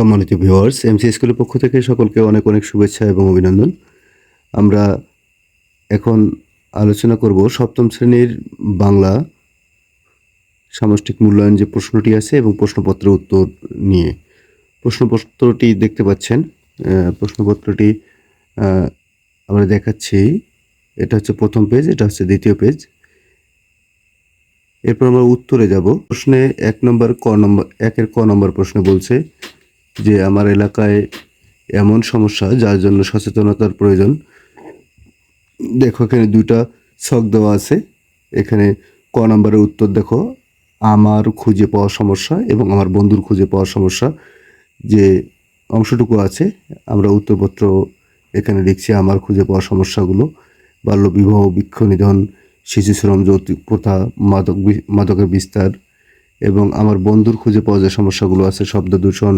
সম্মানিত viewers MC স্কুলের পক্ষ থেকে সকলকে অনেক অনেক শুভেচ্ছা এবং অভিনন্দন। আমরা এখন আলোচনা করব সপ্তম শ্রেণির বাংলা সামষ্টিক মূল্যায়ন যে প্রশ্নটি আছে এবং প্রশ্নপত্রের উত্তর নিয়ে। প্রশ্নপত্রটি দেখতে পাচ্ছেন প্রশ্নপত্রটি আমরা দেখাচ্ছি। এটা হচ্ছে প্রথম পেজ এটা হচ্ছে দ্বিতীয় পেজ এরপর আমরা উত্তরে যাব। প্রশ্নে এক নম্বর ক নম্বর, একের ক নম্বর প্রশ্নে বলছে যে আমার এলাকায় এমন সমস্যা, যার জন্য সচেতনতার প্রয়োজন। দেখো, এখানে দুইটা ছক দেওয়া আছে। এখানে ক নম্বরের উত্তর দেখো, আমার খুঁজে পাওয়ার সমস্যা এবং আমার বন্ধুর খুঁজে পাওয়ার সমস্যা। যে অংশটুকু আছে, আমরা উত্তরপত্র এখানে লিখছি, আমার খুঁজে পাওয়ার সমস্যাগুলো। বাল্যবিবাহ বৃক্ষ নিধন শিশু শ্রম যৌতুক প্রথা, মাদক মাদকের বিস্তার এবং আমার বন্ধুর খুঁজে পাওয়া যে সমস্যাগুলো আছে, শব্দ দূষণ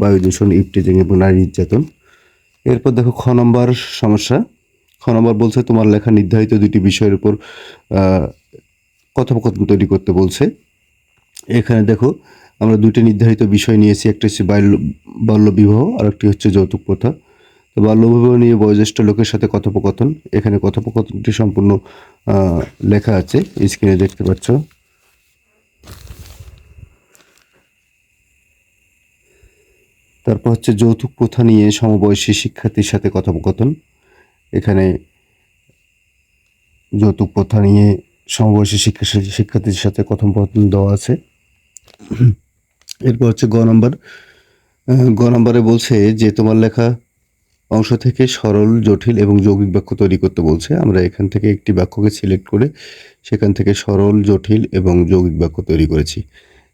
বায়ু দূষণ ইফটিজিং এবং নারী নির্যাতন। এরপর দেখো খ নম্বর সমস্যা। খ নম্বর বলছে, তোমার লেখা নির্ধারিত দুটি বিষয়ের উপর কথোপকথন তৈরি করতে বলছে। এখানে দেখো, আমরা দুটি নির্ধারিত বিষয় নিয়েছি, একটা হচ্ছে বাল্য বাল্যবিবাহ আর একটি হচ্ছে যৌতুক প্রথা। তো বাল্যবিবাহ নিয়ে বয়োজ্যেষ্ঠ লোকের সাথে কথোপকথন। এখানে কথোপকথনটি সম্পূর্ণ লেখা আছে, স্ক্রিনে দেখতে পাচ্ছ। তারপর হচ্ছে যৌতুক প্রথা নিয়ে সমবয়সী শিক্ষার্থীর সাথে কথোপকথন। এখানে যৌতুক প্রথা নিয়ে সমবয়সী শিক্ষা শিক্ষার্থীর সাথে কথোপকথন দেওয়া আছে। এরপর হচ্ছে গ নম্বর। গ নম্বরে বলছে যে, তোমার লেখা অংশ থেকে সরল, জটিল এবং যৌগিক বাক্য তৈরি করতে বলছে। আমরা এখান থেকে একটি বাক্যকে সিলেক্ট করে সেখান থেকে সরল, জটিল এবং যৌগিক বাক্য তৈরি করেছি।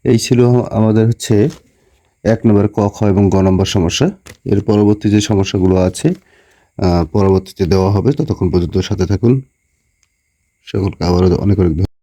এই ছিল আমাদের হচ্ছে এক নম্বরে ক, খ এবং গ নম্বর সমস্যা। এর পরবর্তী যে সমস্যাগুলো আছে পরবর্তীতে দেওয়া হবে। ততক্ষণ পর্যন্ত সাথে থাকুন। সকলকে আবারও অনেক অনেক।